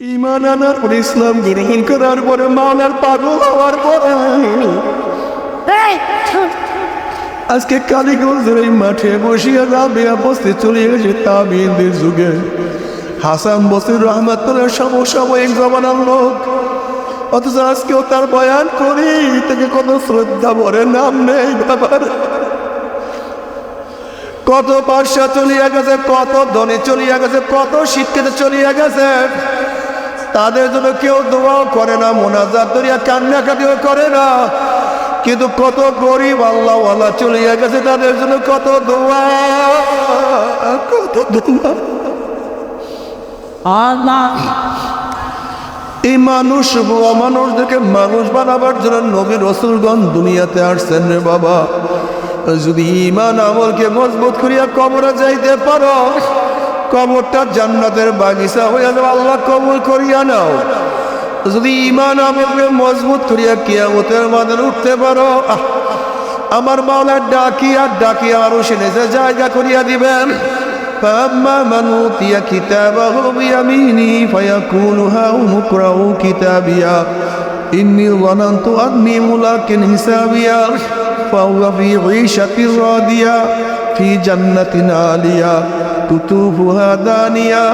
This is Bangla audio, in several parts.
ইমান আনার পরে ইসলাম গ্রহণ করার পরে মাওলার পাগল হওয়ার পরে আজকে কালীগঞ্জের এই মাঠে বসিয়া রাবিয়া বসতে চলে গেছে তাবিনদের যুগে। হাসান বসির রহমাতুল্লাহ সমসাময়িক জমানার লোক। অথচ আজকেও তার বয়ান করি তাকে কত শ্রদ্ধা ভরে নাম নেই বাবার। কত পাশা চলিয়া গেছে কত ধনে চলিয়া গেছে কত শিক্ষিত চলিয়া গেছে। তাদের জন্য কেউ দোয়াও করে না মোনাজাত দরিয়া কান্নাকাটিও করে না। কিন্তু কত গরিব আল্লাহওয়ালা চলিয়া গেছে তাদের জন্য কত দোয়া কত দোয়া। এই মানুষ মানুষদেরকে মানুষ বানাবার জন্য নবী রসুলগণ দুনিয়াতে আসছেন রে বাবা। যদি ইমান আমলকে মজবুত করিয়া কবরে যাইতে পারো কবরটা জান্নাতের বাগিচা হইয়া যাবে আল্লাহ কবুল করিয়া নাও যদি ইমান আমলকে মজবুত করিয়া কিয়ামতের মাদান উঠতে পারো আহ, আমার মাওলা ডাকিয়া ডাকিয়া আরো সেনেছে জায়গা করিয়া দিবেন فأما من أوتي كتابه بيمينه فيقول هاؤم اقرءوا كتابيا إني ظننت أني ملاك حسابيا فهو في عيشة راضية في جنة عالية কুতুবুহা দানিয়া,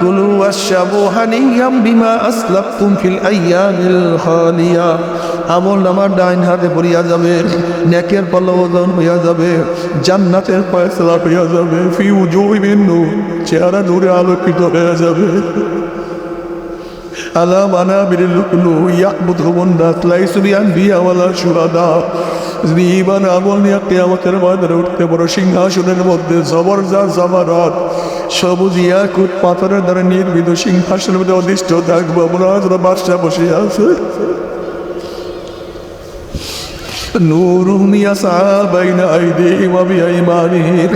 কুলু আশাবু হানিয়াম বিমা আসলাফতুম ফিল আইয়ামিল হানিয়া আমল আমার ডাইন হাতে পড়িয়া যাবে, নেকের পল্লবদন হইয়া যাবে, জান্নাতের পয়সলা হইয়া যাবে, ফি উজুই বিন্দু চেহারা দূরে আলোকিত হয়ে যাবে। আলা মানা বিরিল ইয়াকবুত হুমুন দাস লাইসুবিয়ান বিয়াওয়ালা সুরাদা যদি ইমান আমল নিয়ে কিয়ামতের ময়দানে উঠতে বড় সিংহাসনের মধ্যে জবরদস্ত জামারাত সবুজ ইয়াকুত পাথরের দ্বারা নির্মিত সিংহাসনের মধ্যে অধিষ্ঠ থাকব আমরা বাদশা বসে আছে। নূরুন ইয়াসা বাইনা আইদিহিম ওয়া বিআইমানিহিম।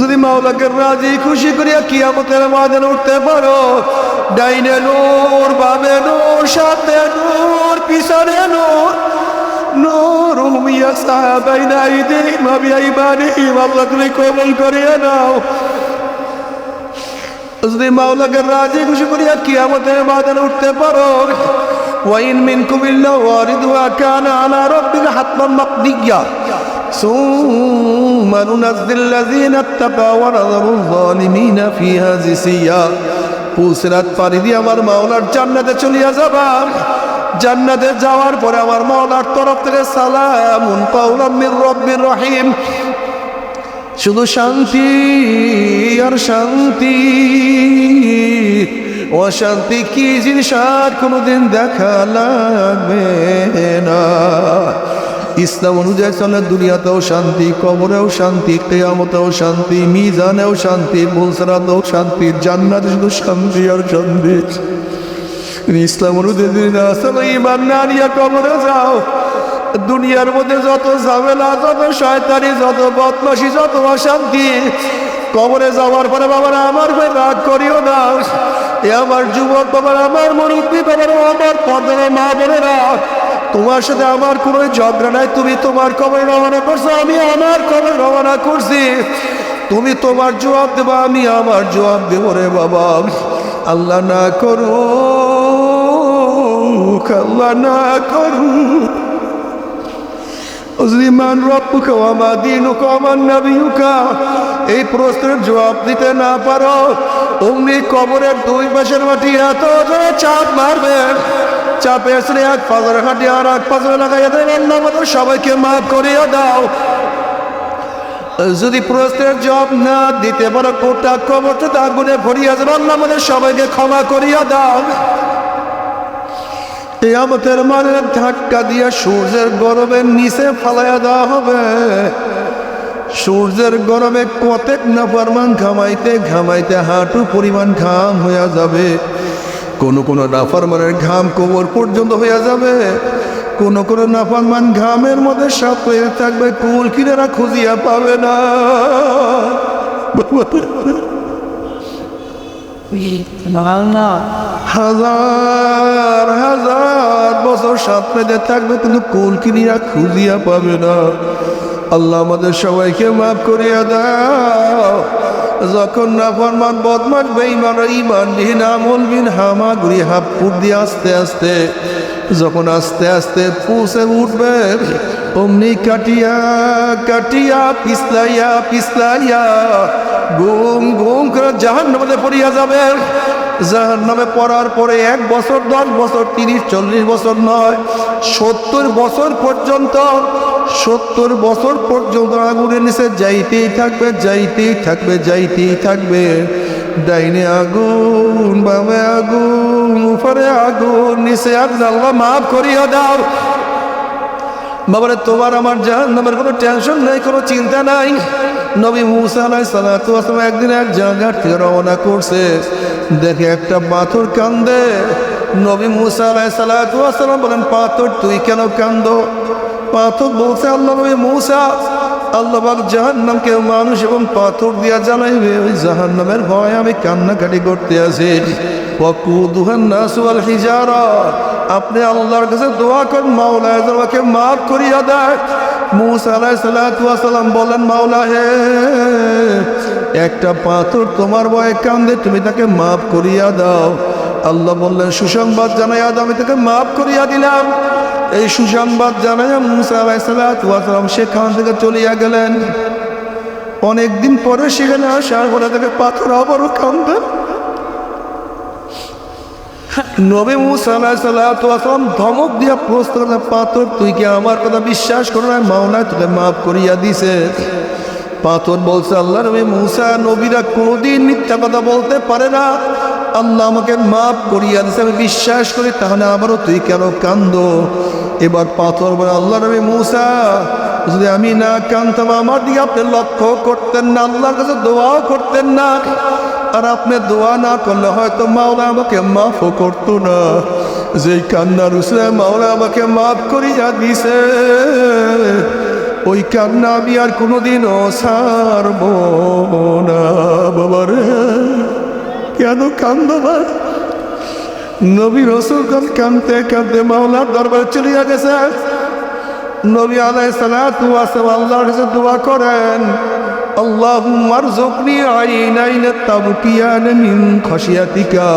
যদি মাওলাকে রাজি, খুশি করিয়া কি কিয়ামতের ময়দানে উঠতে পারো, ডাইনে নূর, বামে নূর সাথে নূর, পিছনে নূর নূরুম ইয়াসা বাইনা আইদিহিম ওয়া বিআইমানিহিম আল্লাহ তুমি কবুল করিয়া নাও যদি মাওলাকে রাজি খুশি করিয়া কিয়ামতের ময়দানে উঠতে পারো وإن منكم إلا واردها كان على ربك حتما مقضيا ثم ننزل الذين اتقوا ونذر الظالمين فيها جثيا পুলসিরাত পাড়ি দিয়ে আমার মাওলার জান্নাতে চলিয়া যাবা জান্নাতে যাওয়ার পরে আমার মাওলার তরফ থেকে সালামুন কাউলাম মির রব্বির রহিম। শুধু শান্তি আর শান্তি। অশান্তি কি জিনিস আর কোনোদিন দেখা লাগবে না। ইসলাম অনুযায়ী চলে দুনিয়াতেও শান্তি, কবরেও শান্তি, কেয়ামতেও শান্তি, মিজানেও শান্তি মুলসরাতেও শান্তি, জান্নাতে শুধু শান্তি আর শান্তি। ইসলাম অনুযায়ী আসলে না কবরে যাও। দুনিয়ার মধ্যে যত ঝামেলা, যত শয়তানি, যত বদমাসি যত অশান্তি, কবরে যাওয়ার পরে বাবারা আমার ভাই রাগ করিও না। এ আমার যুবক, বাবার আমার মুরব্বী, বাবার আমার পদের মা বোনেরা তোমার সাথে আমার কোনো ঝগড়া নাই। তুমি তোমার কবরে রওনা করছ, আমি আমার কবরে রওনা করছি। তুমি তোমার জবাব দেবা, আমি আমার জবাব দেবো রে বাবা। আল্লাহ না করো না করু মান রব্বুকা ওয়া মা দীনুকা ওয়া মান নাবিয়ুকা এই প্রশ্নের জবাব দিতে না পারো। অমনি কবরের দুই পাশের মাটি এত জোরে চাপ মারবে। চাপে আসলে এক পাজর হাঁটি আর এক পাজর লাগাইয়া দেয় আল্লাহ সবাইকে মাফ করিয়া দাও। যদি প্রশ্নের জবাব না দিতে পারো কোটা কবরটা তা আগুনে ভরিয়া যাবে। আল্লাহ আমাদের সবাইকে ক্ষমা করিয়া দাও। কেয়ামতের মানে ধাক্কা দিয়ে সূর্যের গরমের নিচে ফালাইয়া দেওয়া হবে। সূর্যের গরমে কতেক নাফারমান ঘামাইতে ঘামাইতে হাঁটু পরিমাণ ঘাম হইয়া যাবে। কোনো কোনো নাফারমানের ঘাম কোমর পর্যন্ত হইয়া যাবে। কোনো কোনো নাফারমান ঘামের মধ্যে সাপ হয়ে থাকবে, কুল কিনেরা খুঁজিয়া পাবে না। হাজার হাজার বছর সাথে থাকবে, কিন্তু কুল কিনিয়া খুঁজিয়া পাবে না। আল্লাহ আমাদের সবাইকে মাফ করিয়া দাও। যখন না ফরমান বদমাস বেঈমান ইমান বিহীন আমল বিন হামাগুড়ি হাপুর দিয়ে আস্তে আস্তে, যখন আস্তে আস্তে পুষে উঠবে, অমনি কাটিয়া কাটিয়া, পিছলাইয়া পিছলাইয়া গুম গুম করে জাহান নামে পড়িয়া যাবে। জাহান নামে পড়ার পরে এক বছর, দশ বছর, তিরিশ, চল্লিশ বছর নয়, সত্তর বছর পর্যন্ত, সত্তর বছর পর্যন্ত আগুনের নিচে যাইতেই থাকবে যাইতেই থাকবে যাইতেই থাকবে। ডাইনে আগুন, বামে আগুন, উপরে আগুন, নিচে আগুন, আল্লাহ মাফ করিয়া দাও। বাবারে, তোমার আমার জাহান নামের কোনো টেনশন নেই, কোনো চিন্তা নাই। নবী মুসা আলাই সালাতু আসলাম একদিন এক জায়গার থেকে রওনা করছে। দেখে একটা পাথর কান্দে। নবী মুসা আলাই সালাতু আসলাম বলেন, পাথর তুই কেন কান্দ? পাথর বলছে, আল্লাহ নবী মুসা আল্লাহবাক জাহান্নামকে মানুষ এবং পাথর দিয়া জ্বালাইবে। ওই জাহান্নামের ভয় আমি কান্নাকাটি করতে হিজারা আপনি আল্লাহর কাছে দোয়া করেন, মাওলা আমাকে মাফ করিয়া দেয়। মুসা আলাইহিস সালাতু বলেন, মাওলা হে, একটা পাথর তোমার ভয়ে কান্দে, তুমি তাকে মাফ করিয়া দাও। আল্লাহ বললেন, সুসংবাদ জানাই দাও আমি তাকে মাফ করিয়া দিলাম। এই সুসংবাদ জানাইয়া মুসা আলাইসালাম সেখান থেকে চলিয়া গেলেন। অনেকদিন পরে সেখানে আসার পরে তাকে পাথর আবারও কান্দে নবী মুসা আলাইসালাম ধমক দিয়া প্রশ্ন করলেন, পাথর, তুই কি আমার কথা বিশ্বাস করো না মাওলায় তোকে মাফ করিয়া দিছে। পাথর বলছে, আল্লাহ নবী মুসা, নবীরা কোনোদিন মিথ্যা কথা বলতে পারে না। আল্লাহ আমাকে মাফ করিয়া দিছে আমি বিশ্বাস করি, তাহলে আবারও তুই কেন কান্দ? এবার পাথর বলে, আল্লাহ নবী মুসা, যদি আমি না কানতাম, আমার দিকে আপনি লক্ষ্য করতেন না, আল্লাহর কাছে দোয়াও করতেন না। আর আপনি দোয়া না করলে হয়তো মাওলা আমাকে মাফও করতো না। যে কান্নার উসলে মাওলা আমাকে মাফ করিয়া দিছে ওই কান্না আমি আর কোনোদিনও ছাড়ব না, বাবারে। কেন কান্দো না নবী রসুলগঞ্জ কানতে কানতে মাওলার দরবারে চলিয়া গেছে। নবী আলাই সালাত আল্লাহর কাছে দোয়া করেন আল্লাহ মারজুকনি আইনাইন তাবকিয়ান মিন খসিয়াতিকা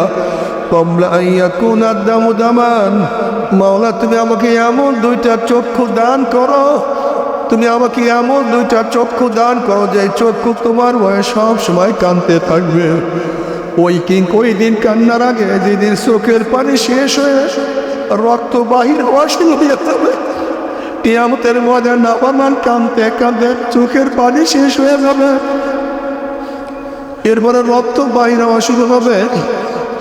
কমলা আইয়া কোন আদাম দামান। মাওলা, তুমি আমাকে এমন দুইটা চক্ষু দান করো, তুমি আমাকে এমন দুইটা চক্ষু দান করো যে চক্ষু তোমার ভয়ে সব সময় কানতে থাকবে। ওই কিং ওই দিন কান্নার আগে যেদিন চোখের পানি শেষ হয়ে রক্ত বাহির হওয়া শুরু হয়ে যাবে কিয়ামতের মধ্যে নাবামান কানতে কানতে চোখের পানি শেষ হয়ে যাবে। এরপরে রক্ত বাহির হওয়া শুরু হবে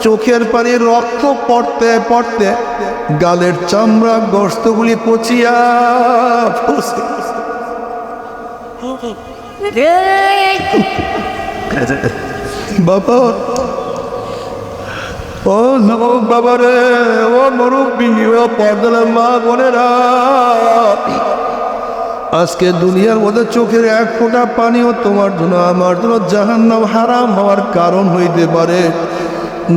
চোখের পানি রক্ত পড়তে পড়তে গালের চামড়া গর্তগুলি পচিয়া পচে বাবা ও নবক বাবা রে ও মুরব্বী, ও পর্দার মা বোনেরা, আজকে দুনিয়ার মধ্যে চোখের এক ফোঁটা পানিও তোমার জন্য, আমার জন্য জাহান্নাম হারাম হওয়ার কারণ হইতে পারে।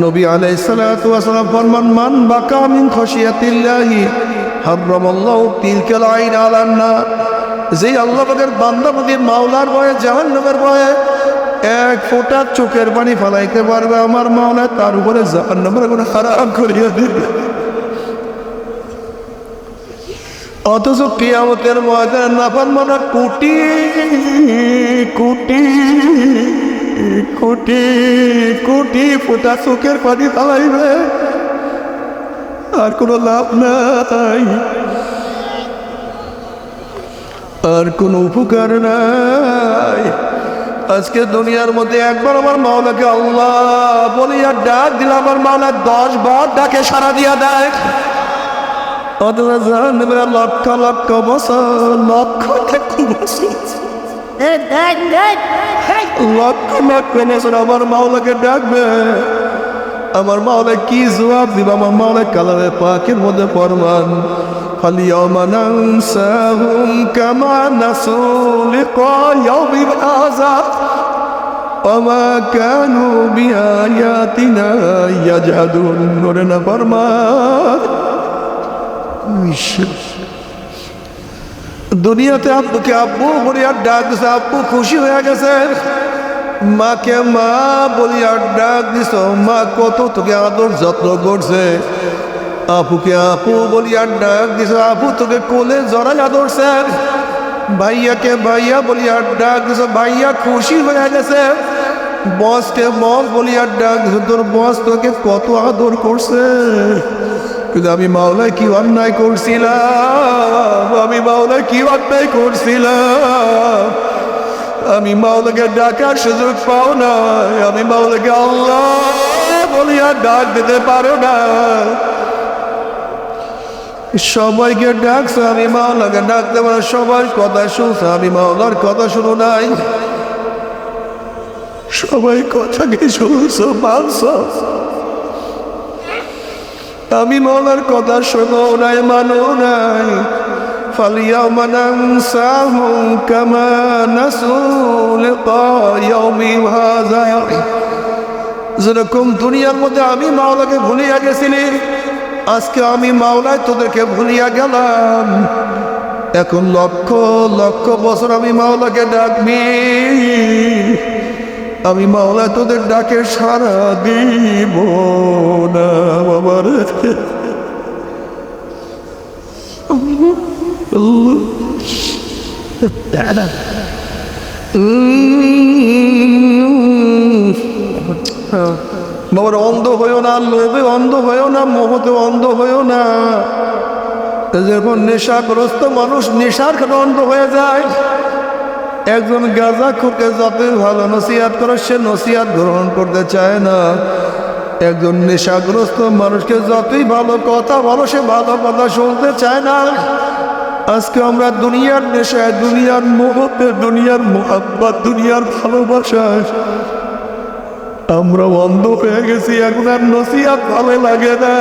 নবী আলাই সালাম ফরমান, মান বাকা মিন খসিয়াতিল্লাহি হারামাল্লাহু তিলকাল আইন আলান্না যেই আল্লাহ পাকের বান্দা নদী মাওলার ভয়ে, জাহান্নামের ভয়ে এক ফোঁটা চোখের পানি ফালাইতে পারবে আমার মাওলা, তার উপরে জাহান্নামের কোনো হারাম করিয়া দিবে। অথচ কিয়ামতের ময়দানে নাফান মানা কোটি কোটি কোটি কোটি ফোটা চোখের পানি ফালাইবে। আর কোনো লাভ নাই। আর কোনো উপকার নাই। আজকে দুনিয়ার মধ্যে একবার আমার মাওলাকে আল্লাহ বলিয়া ডাক দিলে আমার মাওলা দশ বার ডাকে সারা দিয়া দেয়। লক্ষ লক্ষ বছর লক্ষ লক্ষ বছর। লক্ষ লক্ষ বছর আমার মাওলাকে ডাকবে। আমার মাওলা কি জবাব দিব? আমার মাওলা কালারে পাখির মধ্যে ফরমান। فاليوم ننساهم كما نسوا لقاء يوم هذا وما كانوا بآياتنا يجحدون نورنا فرمان দুনিয়াতে আব্বুকে আব্বু মরিয়ার ডাক দিছে আব্বু খুশি হয়ে গেছে মাকে মা বলি আর ডাক দিস মা কত তোকে আদর যত্ন করছে আপুকে আপু বলি আর ডাক দিস আপু তোকে কোলে জড়াই আদরছে ভাইয়াকে ভাইয়া বলি আর ডাক দিস ভাইয়া খুশি হয়ে গেছে। বসকে বস বলি আর ডাক তোর বস তোকে কত আদর করছে। কিন্তু আমি মাওলায় কি অন্যায় করছিলাম? আমি মাওলায় কি অন্যায় করছিলাম? আমি মাওলাকে ডাকার সুযোগ পাও না আমি মাওলাকে আল্লাহ বলিয়া ডাক দিতে পারো না সবাইকে ডাকছে, আমি মাওলাকে ডাকতে পারে সবার কথা শুনছে, আমি মাওলার কথা শুনো নাই। সবাই কথাকে শুনছো, মানছ। আমি মাওলার কথা শোনো নাই, মানো নাই। ফালিয়া মানাং সাহু কামা নাসুল যেরকম দুনিয়ার মধ্যে আমি মাওলাকে ভুলিয়া গেছিলি আজকে আমি মাওলায় তোদেরকে ভুলিয়া গেলাম এখন লক্ষ লক্ষ বছর আমি মাওলাকে ডাকবি আমি মাওলা তোদের ডাকে সারা দিব না বাবার বাবার অন্ধ হয়েও না, লোভে অন্ধ হয়েও না, মোহতে অন্ধ হয়েও না। যখন নেশাগ্রস্ত মানুষ, নেশার কারণে অন্ধ হয়ে যায়। একজন গাঁজা খুঁকে যতই ভালো নসিহাত করে সে নসিহাত গ্রহণ করতে চায় না। একজন নেশাগ্রস্ত মানুষকে যতই ভালো কথা বলো, সে ভালো কথা শুনতে চায় না। আজকে আমরা দুনিয়ার নেশায়, দুনিয়ার মোহতে দুনিয়ার মোহাব্বাত, দুনিয়ার ভালোবাসায় আমরা অন্ধ হয়ে গেছি, এখন আর নসিহাত ভালো লাগে না।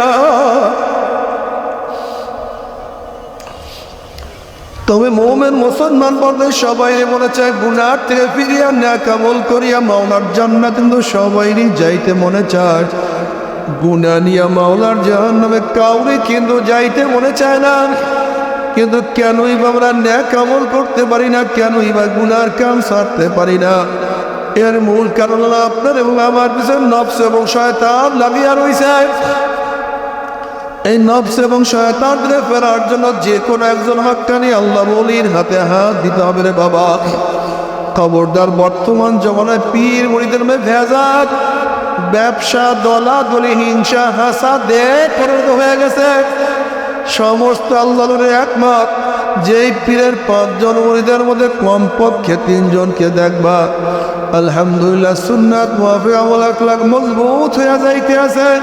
তবে মোমেন মুসলমান বলতে সবাই চায় গুনার থেকে ফিরিয়া ন্যাকামল করিয়া মাওলার জান্নাত কিন্তু সবাইরই যাইতে মনে চায়। গুনা নিয়া মাওলার জাহান কাউরে কিন্তু যাইতে মনে চায় না। কিন্তু কেনই বা আমরা ন্যাকামল করতে পারি না, কেনই বা গুনার কাম সারতে পারি না। এর মূল কারণ হলো আপনার এবং আমার পিছনে নফস এবং শয়তান লাগিয়া রয়েছে এই নফস এবং শয়তানরে ফেরার জন্য যে কোনো একজন হাক্কানি আল্লাহ বলির হাতে হাত দিতে হবে রে বাবা। খবরদার বর্তমান জমানায় পীর মুড়িদের মধ্যে ভেজাত ব্যবসা দলা দলি হিংসা হাসা দে পরিণত হয়ে গেছে। সমস্ত আল্লাহর একমত যেই পীরের পাঁচজন মুড়িদের মধ্যে কমপক্ষে তিনজনকে দেখবা। আলহামদুলিল্লাহ, সুন্নাত মুআফি আমল আখলাক মজবুত হয়ে যাইতে আছেন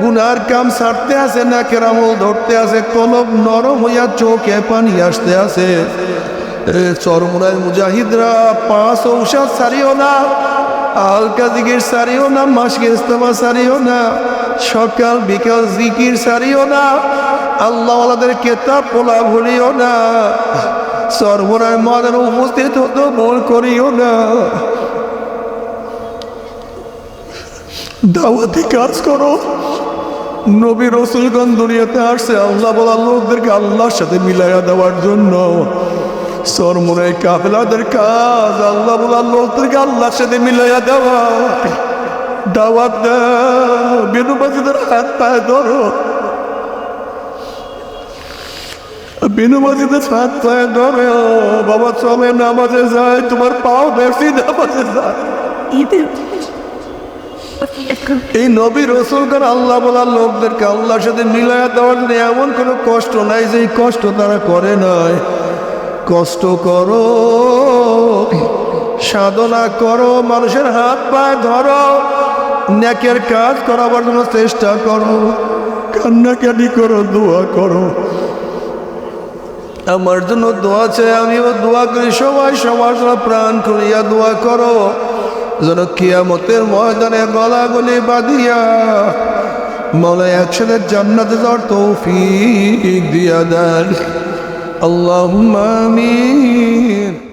গুনার কাম ছাড়তে আছে না কেরামল ধরতে আছে, কলব নরম হইয়া চোখে পানি আসতে আছে। চরমুনায় মুজাহিদরা পাঁচ ঔষধ সারিও না আলকা জিকির সারিও না, মাসকে ইস্তমা সারিও না, সকাল, বিকাল জিকির সারিও না, আল্লাহওয়ালাদের কেতাব পোলা ভুলিও না সর্বনায় মাদের উপস্থিত হতো ভুল করিও না। দাওয়াতি কাজ করো। নবী রসুলগণ দুনিয়াতে আসছে, আল্লাহ বলা লোকদেরকে আল্লাহর সাথে মিলাইয়া দেওয়ার জন্য। সরমনের কাফেলাদের কাজ, আল্লাহ বলা লোকদেরকে আল্লাহর সাথে মিলাইয়া দেওয়া। দাওয়াত দাও বিনুবাসীদের হাত পায়ে ধরো। বিনুবাসীদের হাত পায়ে ধরো। বাবা চলে, নামাজে যায়, তোমার পাও বেশি নামাজে যায়। এই নবী রসুলগণ আল্লাহ বলার লোকদেরকে আল্লাহর সাথে মিলাইয়া দেওয়ার জন্য এমন কোনো কষ্ট নাই যে কষ্ট তারা করে নয় কষ্ট করো, সাধনা করো, মানুষের হাত পায়ে ধরো, নেকের কাজ করাবার জন্য চেষ্টা করো, কান্নাকাটি করো, দোয়া করো। আমার জন্য দোয়া চাই, আমিও দোয়া করি, সবাই সবার প্রাণ করিয়া দোয়া করো। যেন কিয়ামতের ময়দানে গলাগলি বাঁধিয়া মৌলা একসাথে জান্নাতে যাওয়ার তৌফিক দিয়া দেন। আল্লাহ আমিন।